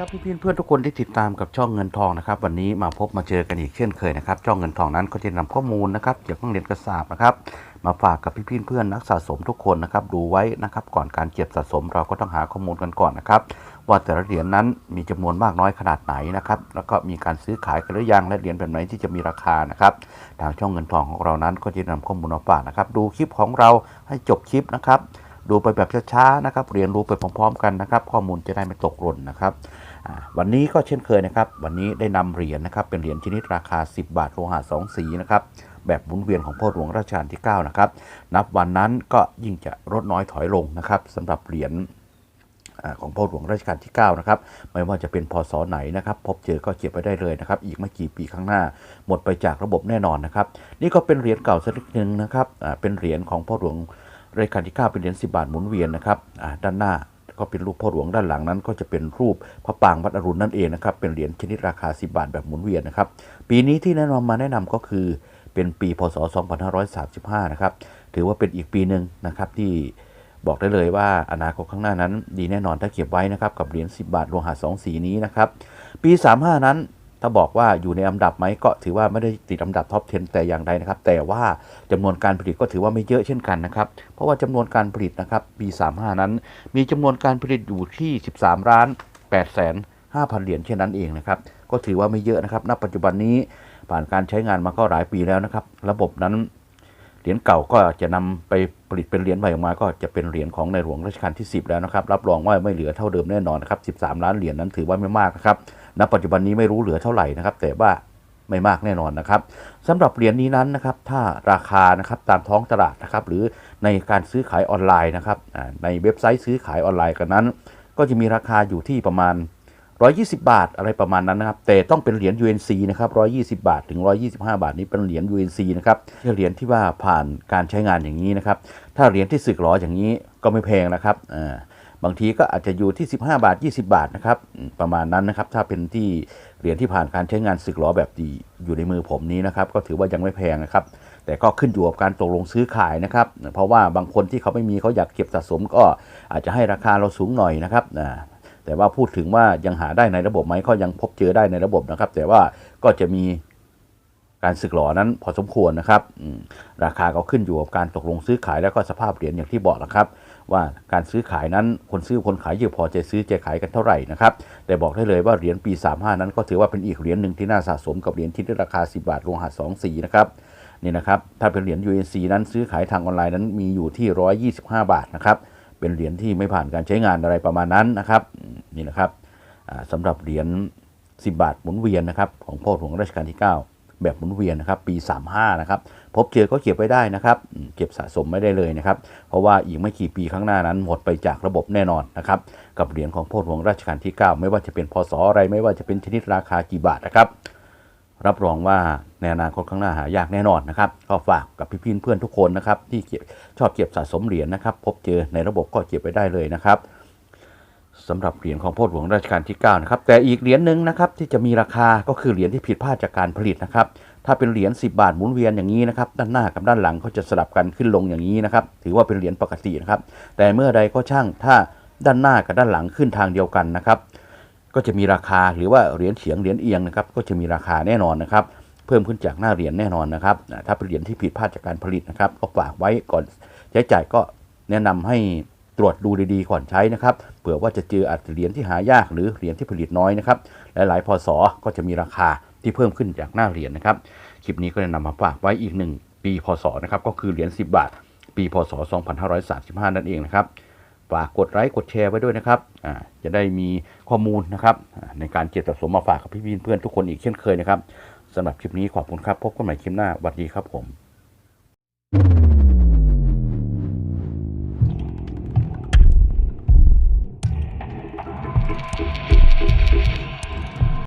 ครับพี่พี่เพื่อนทุกคนที่ติดตามกับช่องเงินทองนะครับวันนี้มาพบมาเจอกันอีกเช่นเคยนะครับช่องเงินทองนั้นก็จะนำข้อมูลนะครับเกี่ยวกับเหรียญกระสาบนะครับมาฝากกับพี่พี่เพื่อนนักสะสมทุกคนนะครับดูไว้นะครับก่อนการเก็บสะสมเราก็ต้องหาข้อมูลกันก่อนนะครับว่าแต่ละเหรียญนั้นมีจำนวนมากน้อยขนาดไหนนะครับแล้วก็มีการซื้อขายกันหรือยังและเหรียญแบบไหนที่จะมีราคานะครับทางช่องเงินทองของเรานั้นก็จะนำข้อมูลมาฝากนะครับดูคลิปของเราให้จบคลิปนะครับ ดูไปแบบช้าๆนะครับเรียนรู้ไปพร้อม ๆ กันนะครับ ข้อมูลจะได้ไม่ตกหล่นนะครับวันนี้ก็เช่นเคยนะครับ วันนี้ได้นำเหรียญนะครับ เป็นเหรียญชนิดราคา 10 บาทโลหะสองสีนะครับแบบหมุนเวียนของพ่อหลวงรัชกาลที่ 9 นะครับ นับวันนั้นก็ยิ่งจะลดน้อยถอยลงนะครับสำหรับเหรียญของพ่อหลวงรัชกาลที่ 9 นะครับ ไม่ว่าจะเป็นพศไหนนะครับ พบเจอก็เก็บไปได้เลยนะครับ อีกไม่กี่ปีข้างหน้า หมดไปจากระบบแน่นอนนะครับ นี่ก็เป็นเหรียญเก่าสักนิดนึงนะครับเป็นเหรียญของพ่อหลวง รัชกาลที่ 9 เป็นเหรียญ10 บาทหมุนเวียนนะครับด้านหน้าก็เป็นรูปพ่อหลวงด้านหลังนั้น ก็จะเป็นรูปพระปางวัดอรุณนั่นเองนะครับเป็นเหรียญชนิดราคา 10 บาทแบบหมุนเวียนนะครับปีนี้ที่แนะนำมาแนะนำก็คือเป็นปีพศ 2535 นะครับถือว่าเป็นอีกปีหนึ่งนะครับที่บอกได้เลยว่าอนาคตข้างหน้านั้น ดีแน่นอนถ้าเก็บไว้นะครับกับเหรียญ10 บาทโลหะสองสีนี้นะครับปี 35 นั้น ถ้าบอกว่าอยู่ในอันดับไหมก็ถือว่าไม่ได้ติดอันดับท็อป 10 แต่อย่างใดนะครับ แต่ว่าจำนวนการผลิตก็ถือว่าไม่เยอะเช่นกันนะครับ เพราะว่าจำนวนการผลิตนะครับปี 35 นั้น มีจำนวนการผลิตอยู่ที่ 13ล้าน8แสน5,000 เหรียญเช่นนั้นเองนะครับ ก็ถือว่าไม่เยอะนะครับ ณ ปัจจุบันนี้ผ่านการใช้งานมาก็หลายปีแล้วนะครับ ระบบนั้นเหรียญเก่าก็จะนำไป ผลิตเป็นเหรียญใหม่ออกมาก็จะเป็นเหรียญของในหลวงรัชกาลที่ 10 แล้วนะครับ รับรองว่าไม่เหลือเท่าเดิมแน่นอนนะครับ13 ล้านเหรียญนั้นถือว่าไม่มากนะครับณปัจจุบันนี้ไม่รู้เหลือเท่าไหร่นะครับ แต่ว่าไม่มากแน่นอนนะครับสำหรับเหรียญนี้นั้นนะครับ ถ้าราคานะครับตามท้องตลาดนะครับ หรือในการซื้อขายออนไลน์นะครับในเว็บไซต์ซื้อขายออนไลน์กันนั้น ก็จะมีราคาอยู่ที่ประมาณ 120 บาทอะไรประมาณนั้นนะครับ แต่ต้องเป็นเหรียญ UNC นะครับ120 บาทถึง 125 บาทนี้เป็นเหรียญ UNC นะครับเหรียญที่ว่าผ่านการใช้งานอย่างนี้นะครับ ถ้าเหรียญที่สึกหรออย่างนี้ก็ไม่แพงนะครับบางทีก็อาจจะอยู่ที่ 15 บาท 20 บาทนะครับ ประมาณนั้นนะครับ ถ้าเป็นที่เหรียญที่ผ่านการใช้งานสึกหรอแบบดีอยู่ในมือผมนี้นะครับ ก็ถือว่ายังไม่แพงนะครับ แต่ก็ขึ้นอยู่กับการตกลงซื้อขายนะครับ เพราะว่าบางคนที่เขาไม่มีเขาอยากเก็บสะสมก็อาจจะให้ราคาเราสูงหน่อยนะครับ แต่ว่าพูดถึงว่ายังหาได้ในระบบไหมก็ยังพบเจอได้ในระบบนะครับ แต่ว่าก็จะมีการสึกหลอนั้นพอสมควรนะครับ ราคาก็ขึ้นอยู่กับการตกลงซื้อขายแล้วก็สภาพเหรียญอย่างที่บอกนะครับ ว่าการซื้อขายนั้นคนซื้อคนขายเยอะพอจะซื้อจะขายกันเท่าไหร่นะครับ แต่บอกได้เลยว่าเหรียญปี 35 นั้นก็ถือว่าเป็นอีกเหรียญหนึ่งที่น่าสะสมกับเหรียญที่ได้ราคา 10 บาทโลหะ2สีนะครับนี่นะครับถ้าเป็นเหรียญ UNC นั้นซื้อขายทางออนไลน์นั้นมีอยู่ที่ 125 บาทนะครับเป็นเหรียญที่ไม่ผ่านการใช้งานอะไรประมาณนั้นนะครับ นี่นะครับสำหรับเหรียญ10 บาทหมุนเวียนนะครับของพ่อหลวงรัชกาลที่ 9 แบบหมุนเวียนนะครับปี 35 นะครับพบเจอก็เก็บไว้ได้นะครับ เก็บสะสมไม่ได้เลยนะครับ เพราะว่าอีกไม่กี่ปีข้างหน้านั้นหมดไปจากระบบแน่นอนนะครับกับเหรียญของพ่อหลวงรัชกาลที่ 9 ไม่ว่าจะเป็นพศอะไรไม่ว่าจะเป็นชนิดราคากี่บาทนะครับรับรองว่าในอนาคตข้างหน้าหายากแน่นอนนะครับก็ฝากกับพี่ๆเพื่อนทุกคนนะครับที่ชอบเก็บสะสมเหรียญนะครับ พบเจอในระบบก็เก็บไปได้เลยนะครับ สำหรับเหรียญของพ่อหลวงรัชกาลที่ 9 นะครับ แต่อีกเหรียญหนึ่งนะครับที่จะมีราคาก็คือเหรียญที่ผิดพลาดจากการผลิตนะครับ ถ้าเป็นเหรียญ10 บาทหมุนเวียนอย่างนี้นะครับ ด้านหน้ากับด้านหลังเขาจะสลับกันขึ้นลงอย่างนี้นะครับ ถือว่าเป็นเหรียญปกตินะครับ แต่เมื่อใดก็ช่างถ้าด้านหน้ากับด้านหลังขึ้นทางเดียวกันนะครับ ก็จะมีราคาหรือว่าเหรียญเฉียงเหรียญเอียงนะครับ ก็จะมีราคาแน่นอนนะครับ เพิ่มขึ้นจากหน้าเหรียญแน่นอนนะครับ ถ้าเป็นเหรียญที่ผิดพลาดจากการผลิตนะครับก็ฝากไว้ก่อนใช้จ่ายก็แนะนำให้ ตรวจดูดีๆก่อนใช้นะครับเผื่อว่าจะเจออาจจะเหรียญที่หายากหรือเหรียญที่ผลิตน้อยนะครับและหลายพศก็จะมีราคาที่เพิ่มขึ้นจากหน้าเหรียญนะครับคลิปนี้ก็จะนำมาฝากไว้อีกหนึ่งปีพศนะครับก็คือเหรียญ10 บาท ปีพศ 2535 นั่นเองนะครับฝากกดไลค์กดแชร์ไว้ด้วยนะครับอ่าจะได้มีข้อมูลนะครับในการเก็บสะสมมาฝากกับพี่ๆเพื่อนทุกคนอีกเช่นเคยนะครับสำหรับคลิปนี้ขอบคุณครับ พบกันใหม่คลิปหน้าสวัสดีครับผม